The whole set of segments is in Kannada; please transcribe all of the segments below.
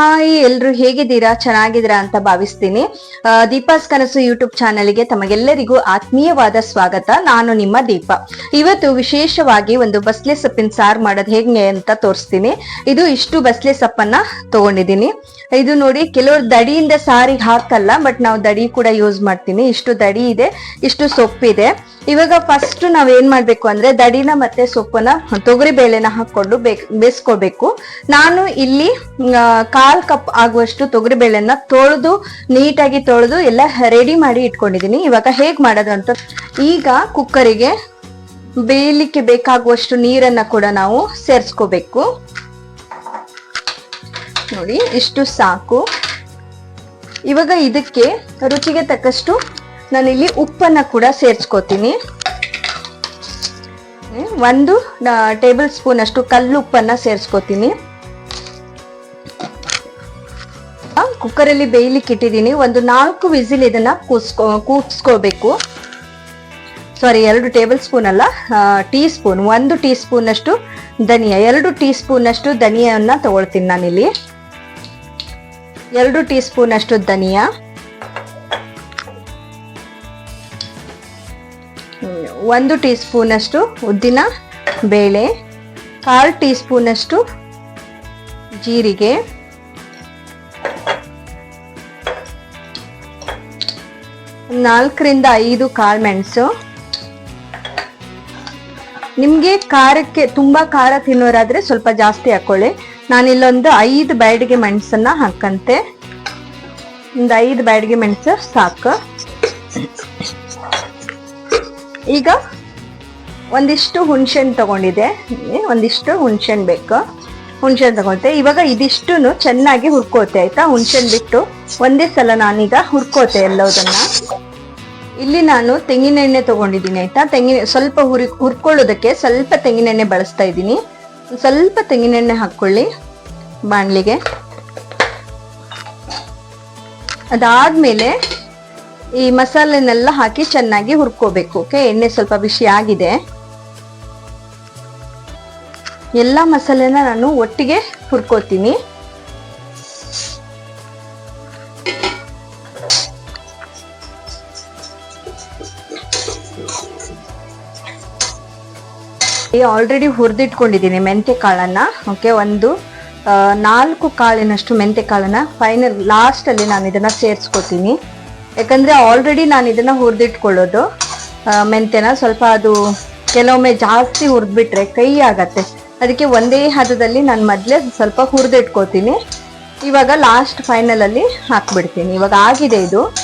ಹಾಯ್ ಎಲ್ರು ಹೇಗಿದ್ದೀರಾ? ಚೆನ್ನಾಗಿದ್ದೀರಾ ಅಂತ ಭಾವಿಸ್ತೀನಿ. ದೀಪಾಸ್ ಕನಸು ಯೂಟ್ಯೂಬ್ ಚಾನೆಲ್ಗೆ ತಮಗೆಲ್ಲರಿಗೂ ಆತ್ಮೀಯವಾದ ಸ್ವಾಗತ. ನಾನು ನಿಮ್ಮ ದೀಪ. ಇವತ್ತು ವಿಶೇಷವಾಗಿ ಒಂದು ಬಸ್ಲೆ ಸೊಪ್ಪಿನ ಸಾರ್ ಮಾಡೋದು ಹೇಗೆ ಅಂತ ತೋರಿಸ್ತೀನಿ. ಇದು ಇಷ್ಟು ಬಸ್ಲೆ ಸೊಪ್ಪನ್ನ ತಗೊಂಡಿದ್ದೀನಿ. ಇದು ನೋಡಿ, ಕೆಲವರು ದಡಿಯಿಂದ ಸಾರಿಗೆ ಹಾಕಲ್ಲ, ಬಟ್ ನಾವು ದಡಿ ಕೂಡ ಯೂಸ್ ಮಾಡ್ತೀನಿ. ಇಷ್ಟು ದಡಿ ಇದೆ, ಇಷ್ಟು ಸೊಪ್ಪಿದೆ. ಇವಾಗ ಫಸ್ಟ್ ನಾವ್ ಏನ್ ಮಾಡ್ಬೇಕು ಅಂದ್ರೆ ದಡಿನ ಮತ್ತೆ ಸೊಪ್ಪನ ತೊಗರಿ ಬೇಳೆನ ಹಾಕೊಂಡು ಬೇಸ್ಕೋಬೇಕು. ನಾನು ಇಲ್ಲಿ ಕಾಲ್ ಕಪ್ ಆಗುವಷ್ಟು ತೊಗರಿ ಬೇಳೆನ ತೊಳೆದು, ನೀಟಾಗಿ ತೊಳೆದು ಎಲ್ಲ ರೆಡಿ ಮಾಡಿ ಇಟ್ಕೊಂಡಿದೀನಿ. ಇವಾಗ ಹೇಗ್ ಮಾಡೋದು ಅಂತ ಈಗ ಕುಕ್ಕರಿಗೆ ಬೇಯಲಿಕ್ಕೆ ಬೇಕಾಗುವಷ್ಟು ನೀರನ್ನ ಕೂಡ ನಾವು ಸೇರಿಸ್ಕೋಬೇಕು. ನೋಡಿ, ಇಷ್ಟು ಸಾಕು. ಇವಾಗ ಇದಕ್ಕೆ ರುಚಿಗೆ ತಕ್ಕಷ್ಟು ನಾನಿಲ್ಲಿ ಉಪ್ಪನ್ನ ಕೂಡ ಸೇರಿಸ್ಕೋತೀನಿ. ಒಂದು ಟೇಬಲ್ ಸ್ಪೂನ್ ಅಷ್ಟು ಕಲ್ಲು ಉಪ್ಪನ್ನ ಸೇರಿಸ್ಕೋತೀನಿ. ಕುಕ್ಕರಲ್ಲಿ ಬೇಯಲಿಕ್ಕೆ ಇಟ್ಟಿದ್ದೀನಿ. ಒಂದು ನಾಲ್ಕು ವಿಸಿಲ್ ಇದನ್ನ ಕೂಸ್ಕೊ ಕೂಗಿಸ್ಕೋಬೇಕು ಸಾರಿ ಎರಡು ಟೇಬಲ್ ಸ್ಪೂನ್ ಅಲ್ಲ ಟೀ ಸ್ಪೂನ್ ಒಂದು ಟೀ ಸ್ಪೂನ್ ಅಷ್ಟು ಧನಿಯಾ, ಎರಡು ಟೀ ಸ್ಪೂನ್ ಅಷ್ಟು ಧನಿಯನ್ನ ತಗೊಳ್ತೀನಿ ನಾನಿಲ್ಲಿ. ಎರಡು ಟೀ ಸ್ಪೂನ್ ಅಷ್ಟು ಧನಿಯಾ. ಒಂದು ಟೀ ಸ್ಪೂನಷ್ಟು ಉದ್ದಿನ ಬೇಳೆ, ಕಾಲು ಟೀ ಸ್ಪೂನಷ್ಟು ಜೀರಿಗೆ, ನಾಲ್ಕರಿಂದ ಐದು ಕಾಳು ಮೆಣಸು. ನಿಮಗೆ ಖಾರಕ್ಕೆ, ತುಂಬ ಖಾರ ತಿನ್ನೋರಾದರೆ ಸ್ವಲ್ಪ ಜಾಸ್ತಿ ಹಾಕ್ಕೊಳ್ಳಿ ನಾನಿಲ್ಲೊಂದು ಐದು ಬ್ಯಾಡಿಗೆ ಮೆಣಸನ್ನ ಹಾಕಂತೆ. ಒಂದು ಐದು ಬ್ಯಾಡಿಗೆ ಮೆಣಸು ಸಾಕು. ಈಗ ಒಂದಿಷ್ಟು ಹುಣ್ಸೆಹಣ್ಣು ತಗೊಂಡಿದೆ. ಒಂದಿಷ್ಟು ಹುಣ್ಸೆಹಣ್ಣು ಬೇಕು. ಹುಣ್ಸೆಹಣ್ಣು ತಗೊಳ್ತೆ ಇವಾಗ ಇದಿಷ್ಟು ಚೆನ್ನಾಗಿ ಹುರ್ಕೋತೆ, ಆಯ್ತಾ? ಹುಣ್ಸೆಹಣ್ಣು ಬಿಟ್ಟು ಒಂದೇ ಸಲ ನಾನೀಗ ಹುರ್ಕೋತೆ ಎಲ್ಲದನ್ನ. ಇಲ್ಲಿ ನಾನು ತೆಂಗಿನೆಣ್ಣೆ ತಗೊಂಡಿದ್ದೀನಿ, ಆಯ್ತಾ? ತೆಂಗಿನ, ಸ್ವಲ್ಪ ಹುರಿ, ಹುರ್ಕೊಳ್ಳೋದಕ್ಕೆ ಸ್ವಲ್ಪ ತೆಂಗಿನೆಣ್ಣೆ ಬಳಸ್ತಾ ಇದ್ದೀನಿ. ಸ್ವಲ್ಪ ತೆಂಗಿನೆಣ್ಣೆ ಹಾಕೊಳ್ಳಿ ಬಾಣಲಿಗೆ. ಅದಾದ್ಮೇಲೆ ಈ ಮಸಾಲೆನೆಲ್ಲ ಹಾಕಿ ಚೆನ್ನಾಗಿ ಹುರ್ಕೋಬೇಕು ಓಕೆ ಎಣ್ಣೆ ಸ್ವಲ್ಪ ಬಿಸಿ ಆಗಿದೆ. ಎಲ್ಲ ಮಸಾಲೆನ ನಾನು ಒಟ್ಟಿಗೆ ಹುರ್ಕೋತೀನಿ. ಆಲ್ರೆಡಿ ಹುರಿದಿಟ್ಕೊಂಡಿದ್ದೀನಿ ಮೆಂತೆ ಕಾಳನ್ನ ಓಕೆ ಒಂದು ನಾಲ್ಕು ಕಾಳಿನಷ್ಟು ಮೆಂತೆ ಕಾಳನ್ನ ಫೈನಲ್ ಲಾಸ್ಟ್ ಅಲ್ಲಿ ನಾನು ಇದನ್ನ ಸೇರಿಸ್ಕೊತೀನಿ. ಯಾಕಂದ್ರೆ ಆಲ್ರೆಡಿ ನಾನು ಇದನ್ನ ಹುರಿದಿಟ್ಕೊಳ್ಳೋದು. ಆ, ಮೆಂತೆನ ಸ್ವಲ್ಪ ಅದು ಕೆಲವೊಮ್ಮೆ ಜಾಸ್ತಿ ಹುರಿದ್ಬಿಟ್ರೆ ಕೈ ಆಗತ್ತೆ. ಅದಕ್ಕೆ ಒಂದೇ ಹದದಲ್ಲಿ ನಾನು ಮೊದಲೇ ಸ್ವಲ್ಪ ಹುರಿದಿಟ್ಕೋತೀನಿ. ಇವಾಗ ಲಾಸ್ಟ್ ಫೈನಲ್ ಅಲ್ಲಿ ಹಾಕ್ಬಿಡ್ತೀನಿ. ಇವಾಗ ಆಗಿದೆ ಇದು.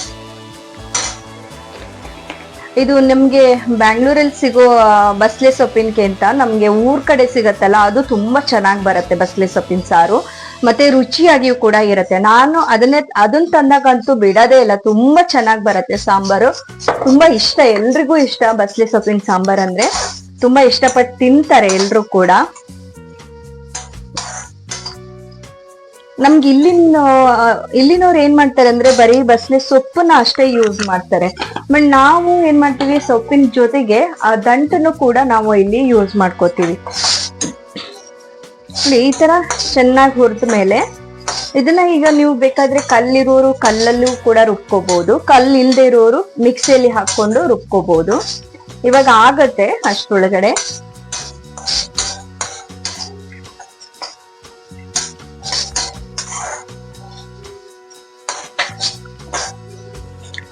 ಇದು ನಿಮ್ಗೆ ಬ್ಯಾಂಗ್ಳೂರಲ್ಲಿ ಸಿಗೋ ಬಸ್ಲೆ ಸೊಪ್ಪಿನಕೆ ಅಂತ ನಮ್ಗೆ ಊರ್ ಕಡೆ ಸಿಗತ್ತಲ್ಲ ಅದು ತುಂಬಾ ಚೆನ್ನಾಗಿ ಬರುತ್ತೆ ಬಸ್ಲೆ ಸೊಪ್ಪಿನ ಸಾರು. ಮತ್ತೆ ರುಚಿಯಾಗಿಯೂ ಕೂಡ ಇರುತ್ತೆ. ನಾನು ಅದನ್ನೇ ಅದನ್ನ ತಂದಾಗಂತೂ ಬಿಡೋದೇ ಇಲ್ಲ. ತುಂಬಾ ಚೆನ್ನಾಗಿ ಬರುತ್ತೆ ಸಾಂಬಾರು. ತುಂಬಾ ಇಷ್ಟ. ಎಲ್ರಿಗೂ ಇಷ್ಟ ಬಸಳೆ ಸೊಪ್ಪಿನ ಸಾಂಬಾರ್ ಅಂದ್ರೆ. ತುಂಬಾ ಇಷ್ಟಪಟ್ಟು ತಿಂತಾರೆ ಎಲ್ರು ಕೂಡ. ನಮ್ಗೆ ಇಲ್ಲಿನ, ಇಲ್ಲಿನವ್ರು ಏನ್ ಮಾಡ್ತಾರೆ ಅಂದ್ರೆ ಬರೀ ಬಸಳೆ ಸೊಪ್ಪನ್ನ ಅಷ್ಟೇ ಯೂಸ್ ಮಾಡ್ತಾರೆ. ಬಟ್ ನಾವು ಏನ್ ಮಾಡ್ತೀವಿ, ಸೊಪ್ಪಿನ ಜೊತೆಗೆ ಆ ದಂಟನ್ನು ಕೂಡ ನಾವು ಇಲ್ಲಿ ಯೂಸ್ ಮಾಡ್ಕೋತೀವಿ. ನೋಡಿ, ಈ ತರ ಚೆನ್ನಾಗಿ ಹುರಿದ ಮೇಲೆ ಇದನ್ನ ಈಗ ನೀವು ಬೇಕಾದ್ರೆ ಕಲ್ಲಿರೋರು ಕಲ್ಲಲ್ಲೂ ಕೂಡ ರುಬ್ಕೋಬಹುದು ಕಲ್ಲು ಇಲ್ದೇ ಇರೋರು ಮಿಕ್ಸಿಯಲ್ಲಿ ಹಾಕೊಂಡು ರುಬ್ಕೋಬಹುದು ಇವಾಗ ಆಗತ್ತೆ ಅಷ್ಟೊಳಗಡೆ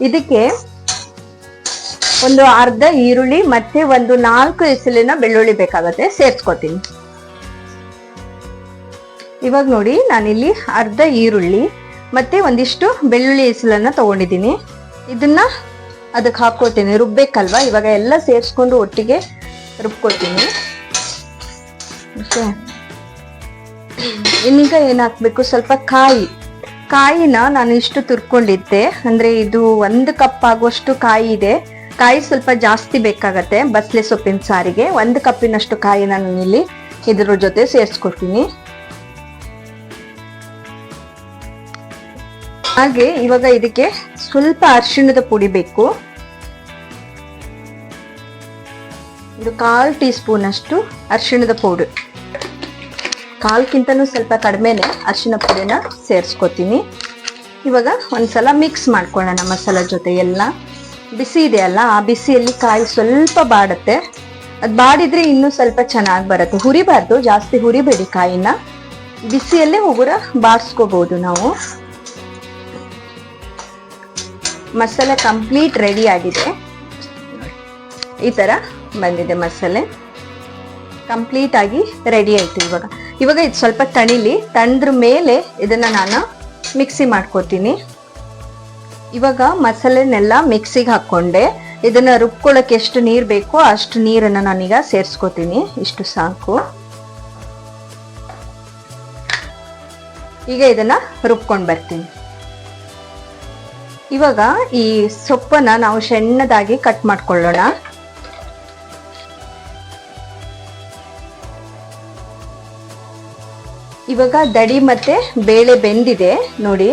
ಇದಕ್ಕೆ ಒಂದು ಅರ್ಧ ಈರುಳ್ಳಿ ಮತ್ತೆ ಒಂದು ನಾಲ್ಕು ಎಸಲಿನ ಬೆಳ್ಳುಳ್ಳಿ ಬೇಕಾಗತ್ತೆ. ಸೇರ್ಸ್ಕೊತೀನಿ. ಇವಾಗ ನೋಡಿ, ನಾನಿಲ್ಲಿ ಅರ್ಧ ಈರುಳ್ಳಿ ಮತ್ತೆ ಒಂದಿಷ್ಟು ಬೆಳ್ಳುಳ್ಳಿ ಹೆಸಲನ್ನು ತಗೊಂಡಿದ್ದೀನಿ. ಇದನ್ನ ಅದಕ್ಕೆ ಹಾಕೋತೀನಿ ರುಬ್ಬೇಕಲ್ವಾ? ಇವಾಗ ಎಲ್ಲ ಸೇರಿಸ್ಕೊಂಡು ಒಟ್ಟಿಗೆ ರುಬ್ಕೊಳ್ತೀನಿ. ಓಕೆ ಇನ್ನೀಗ ಏನ್ ಹಾಕ್ಬೇಕು? ಸ್ವಲ್ಪ ಕಾಯಿ. ಕಾಯಿನ ನಾನು ಇಷ್ಟು ತುರ್ಕೊಂಡಿದ್ದೆ. ಅಂದ್ರೆ ಇದು ಒಂದು ಕಪ್ ಆಗುವಷ್ಟು ಕಾಯಿ ಇದೆ. ಕಾಯಿ ಸ್ವಲ್ಪ ಜಾಸ್ತಿ ಬೇಕಾಗತ್ತೆ, ಬಸ್ಲೆ ಸೊಪ್ಪಿನ ಸಾರಿಗೆ. ಒಂದು ಕಪ್ಪಿನಷ್ಟು ಕಾಯಿ ನಾನು ಇಲ್ಲಿ ಇದ್ರ ಜೊತೆ ಸೇರಿಸ್ಕೊಡ್ತೀನಿ ಹಾಗೆ ಇವಾಗ ಇದಕ್ಕೆ ಸ್ವಲ್ಪ ಅರಿಶಿಣದ ಪುಡಿ ಬೇಕು. ಇದು ಕಾಲ್ ಟೀ ಸ್ಪೂನ್ ಅಷ್ಟು ಅರಿಶಿಣದ ಪೌಡರ್. ಕಾಲ್ಕಿಂತನೂ ಸ್ವಲ್ಪ ಕಡಿಮೆನೆ ಅರಿಶಿನ ಪುಡಿನ ಸೇರಿಸ್ಕೊತೀನಿ. ಇವಾಗ ಒಂದ್ಸಲ ಮಿಕ್ಸ್ ಮಾಡ್ಕೊಳ್ಳೋಣ ಮಸಾಲ ಜೊತೆ ಎಲ್ಲ. ಬಿಸಿ ಇದೆಯಲ್ಲ ಆ ಬಿಸಿಯಲ್ಲಿ ಕಾಯಿ ಸ್ವಲ್ಪ ಬಾಡುತ್ತೆ. ಅದು ಬಾಡಿದ್ರೆ ಇನ್ನೂ ಸ್ವಲ್ಪ ಚೆನ್ನಾಗಿ ಬರುತ್ತೆ. ಹುರಿಬಾರ್ದು, ಜಾಸ್ತಿ ಹುರಿಬೇಡಿ ಕಾಯಿನ. ಬಿಸಿಯಲ್ಲೇ ಉಗುರ ಬಾರಿಸ್ಕೋಬೋದು ನಾವು. ಮಸಾಲೆ ಕಂಪ್ಲೀಟ್ ರೆಡಿ ಆಗಿದೆ. ಈ ಥರ ಬಂದಿದೆ ಮಸಾಲೆ. ಕಂಪ್ಲೀಟ್ ಆಗಿ ರೆಡಿ ಆಯಿತು ಇವಾಗ. ಇವಾಗ ಇದು ಸ್ವಲ್ಪ ತಣಿಲಿ ತಣ್ಣದ್ರ ಮೇಲೆ ಇದನ್ನು ನಾನು ಮಿಕ್ಸಿ ಮಾಡ್ಕೋತೀನಿ. ಇವಾಗ ಮಸಾಲೆನೆಲ್ಲ ಮಿಕ್ಸಿಗೆ ಹಾಕ್ಕೊಂಡೆ. ಇದನ್ನು ರುಬ್ಕೊಳ್ಳೋಕೆ ಎಷ್ಟು ನೀರು ಬೇಕೋ ಅಷ್ಟು ನೀರನ್ನು ನಾನೀಗ ಸೇರಿಸ್ಕೋತೀನಿ. ಇಷ್ಟು ಸಾಕು. ಈಗ ಇದನ್ನು ರುಬ್ಕೊಂಡು ಬರ್ತೀನಿ. ಇವಾಗ ಈ ಸೊಪ್ಪನ್ನ ನಾವು ಸಣ್ಣದಾಗಿ ಕಟ್ ಮಾಡ್ಕೊಳ್ಳೋಣ. ಇವಾಗ ದಡಿ ಮತ್ತೆ ಬೇಳೆ ಬೆಂದಿದೆ, ನೋಡಿ,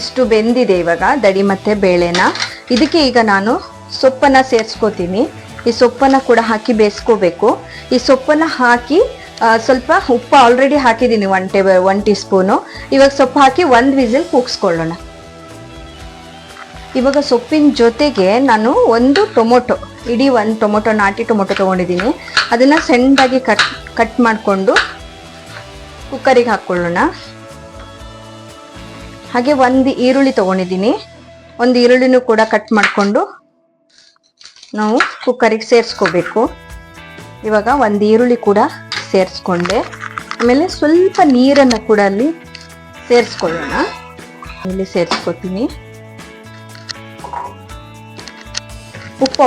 ಇಷ್ಟು ಬೆಂದಿದೆ ಇವಾಗ ದಡಿ ಮತ್ತೆ ಬೇಳೆನ. ಇದಕ್ಕೆ ಈಗ ನಾನು ಸೊಪ್ಪನ್ನ ಸೇರಿಸ್ಕೋತೀನಿ. ಈ ಸೊಪ್ಪನ್ನ ಕೂಡ ಹಾಕಿ ಬೇಯಿಸ್ಕೋಬೇಕು. ಈ ಸೊಪ್ಪನ್ನ ಹಾಕಿ ಸ್ವಲ್ಪ ಉಪ್ಪು ಆಲ್ರೆಡಿ ಹಾಕಿದ್ದೀನಿ one table one teaspoon ಇವಾಗ ಸೊಪ್ಪು ಹಾಕಿ ಒಂದು ವಿಸಿಲ್ ಕೂಗಿಸ್ಕೊಳ್ಳೋಣ. ಇವಾಗ ಸೊಪ್ಪಿನ ಜೊತೆಗೆ ನಾನು ಒಂದು ಟೊಮೊಟೊ, ಇಡೀ ಒಂದು ಟೊಮೊಟೊ, ನಾಟಿ ಟೊಮೊಟೊ ತೊಗೊಂಡಿದ್ದೀನಿ. ಅದನ್ನು ಸಣ್ಣದಾಗಿ ಕಟ್ ಕಟ್ ಮಾಡಿಕೊಂಡು ಕುಕ್ಕರಿಗೆ ಹಾಕ್ಕೊಳ್ಳೋಣ. ಹಾಗೆ ಒಂದು ಈರುಳ್ಳಿ ತೊಗೊಂಡಿದ್ದೀನಿ. ಒಂದು ಈರುಳ್ಳಿನೂ ಕೂಡ ಕಟ್ ಮಾಡಿಕೊಂಡು ನಾವು ಕುಕ್ಕರಿಗೆ ಸೇರಿಸ್ಕೋಬೇಕು. ಇವಾಗ ಒಂದು ಈರುಳ್ಳಿ ಕೂಡ ಸೇರಿಸ್ಕೊಂಡೆ. ಆಮೇಲೆ ಸ್ವಲ್ಪ ನೀರನ್ನು ಕೂಡ ಅಲ್ಲಿ ಸೇರಿಸ್ಕೊಳ್ಳೋಣ. ಇಲ್ಲಿ ಸೇರಿಸ್ಕೊತೀನಿ.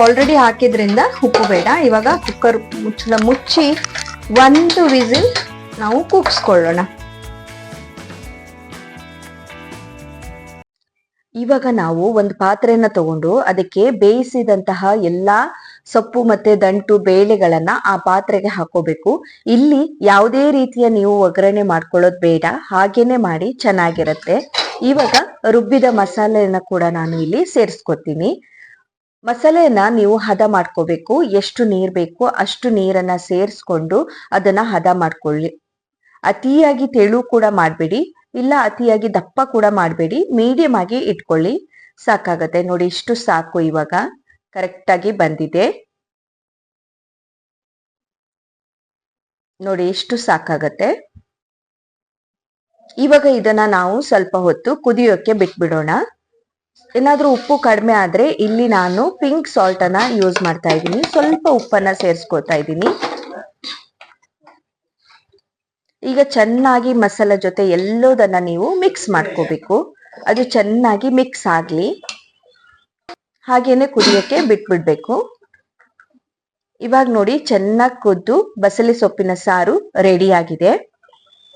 ಆಲ್ರೆಡಿ ಹಾಕಿದ್ರಿಂದ ಉಪ್ಪು ಬೇಡ. ಇವಾಗ ಕುಕ್ಕರ್ ಮುಚ್ಚಳ ಮುಚ್ಚಿ ಒಂದು ವಿಸಿಲ್ ನಾವು ಕೂಗಿಸ್ಕೊಳ್ಳೋಣ. ಇವಾಗ ನಾವು ಒಂದು ಪಾತ್ರೆಯನ್ನ ತಗೊಂಡು ಅದಕ್ಕೆ ಬೇಯಿಸಿದಂತಹ ಎಲ್ಲಾ ಸೊಪ್ಪು ಮತ್ತೆ ದಂಟು ಬೇಳೆಗಳನ್ನ ಆ ಪಾತ್ರೆಗೆ ಹಾಕೋಬೇಕು. ಇಲ್ಲಿ ಯಾವುದೇ ರೀತಿಯ ನೀವು ಒಗ್ಗರಣೆ ಮಾಡ್ಕೊಳ್ಳೋದು ಬೇಡ. ಹಾಗೇನೆ ಮಾಡಿ ಚೆನ್ನಾಗಿರುತ್ತೆ. ಇವಾಗ ರುಬ್ಬಿದ ಮಸಾಲೆಯನ್ನ ಕೂಡ ನಾನು ಇಲ್ಲಿ ಸೇರಿಸ್ಕೊತೀನಿ. ಮಸಾಲೆಯನ್ನ ನೀವು ಹದ ಮಾಡ್ಕೋಬೇಕು. ಎಷ್ಟು ನೀರ್ ಬೇಕು ಅಷ್ಟು ನೀರನ್ನ ಸೇರಿಸ್ಕೊಂಡು ಅದನ್ನ ಹದ ಮಾಡ್ಕೊಳ್ಳಿ. ಅತಿಯಾಗಿ ತೆಳು ಕೂಡ ಮಾಡಬೇಡಿ. ಇಲ್ಲ ಅತಿಯಾಗಿ ದಪ್ಪ ಕೂಡ ಮಾಡಬೇಡಿ. ಮೀಡಿಯಂ ಆಗಿ ಇಟ್ಕೊಳ್ಳಿ. ಸಾಕಾಗತ್ತೆ. ನೋಡಿ ಇಷ್ಟು ಸಾಕು ಇವಾಗ. ಕರೆಕ್ಟಾಗಿ ಬಂದಿದೆ. ನೋಡಿ ಇಷ್ಟು ಸಾಕಾಗತ್ತೆ. ಇವಾಗ ಇದನ್ನ ನಾವು ಸ್ವಲ್ಪ ಹೊತ್ತು ಕುದಿಯೋಕೆ ಬಿಟ್ಬಿಡೋಣ. ಏನಾದ್ರೂ ಉಪ್ಪು ಕಡಿಮೆ ಆದ್ರೆ ಇಲ್ಲಿ ನಾನು ಪಿಂಕ್ ಸಾಲ್ಟ್ ಅನ್ನ ಯೂಸ್ ಮಾಡ್ತಾ ಇದ್ದೀನಿ. ಸ್ವಲ್ಪ ಉಪ್ಪನ್ನ ಸೇರಿಸ್ಕೊತಾ ಇದ್ದೀನಿ. ಈಗ ಚೆನ್ನಾಗಿ ಮಸಾಲೆ ಜೊತೆ ಎಲ್ಲೋದನ್ನ ನೀವು ಮಿಕ್ಸ್ ಮಾಡ್ಕೋಬೇಕು. ಅದು ಚೆನ್ನಾಗಿ ಮಿಕ್ಸ್ ಆಗ್ಲಿ. ಹಾಗೇನೆ ಕುದಿಯೋಕ್ಕೆ ಬಿಟ್ಬಿಡ್ಬೇಕು. ಇವಾಗ ನೋಡಿ ಚೆನ್ನಾಗಿ ಕುದ್ದು, ಬಸಳೆ ಸೊಪ್ಪಿನ ಸಾರು ರೆಡಿ ಆಗಿದೆ.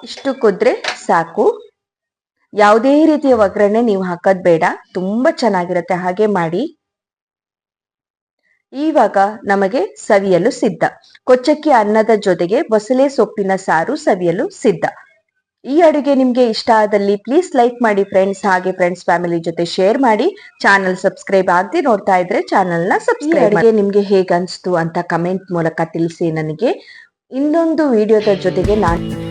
ಇಷ್ಟು ಕುದ್ರೆ ಸಾಕು. ಯಾವುದೇ ರೀತಿಯ ಒಗ್ಗರಣೆ ನೀವು ಹಾಕೋದ್ ಬೇಡ. ತುಂಬಾ ಚೆನ್ನಾಗಿರುತ್ತೆ. ಹಾಗೆ ಮಾಡಿ. ಈವಾಗ ನಮಗೆ ಸವಿಯಲು ಸಿದ್ಧ. ಕೊಚ್ಚಕ್ಕಿ ಅನ್ನದ ಜೊತೆಗೆ ಬಸಳೆ ಸೊಪ್ಪಿನ ಸಾರು ಸವಿಯಲು ಸಿದ್ಧ. ಈ ಅಡುಗೆ ನಿಮ್ಗೆ ಇಷ್ಟ ಆದಲ್ಲಿ ಪ್ಲೀಸ್ ಲೈಕ್ ಮಾಡಿ ಫ್ರೆಂಡ್ಸ್ ಹಾಗೆ ಫ್ರೆಂಡ್ಸ್ ಫ್ಯಾಮಿಲಿ ಜೊತೆ ಶೇರ್ ಮಾಡಿ. ಚಾನಲ್ ಸಬ್ಸ್ಕ್ರೈಬ್ ಆಗದೆ ನೋಡ್ತಾ ಇದ್ರೆ ಚಾನಲ್ನ ಸಬ್ಸ್ಕ್ರೈಬ್ ಅಡುಗೆ ನಿಮ್ಗೆ ಹೇಗ್ ಅನ್ಸ್ತು ಅಂತ ಕಮೆಂಟ್ ಮೂಲಕ ತಿಳಿಸಿ ನನಗೆ. ಇನ್ನೊಂದು ವಿಡಿಯೋದ ಜೊತೆಗೆ ನಾನು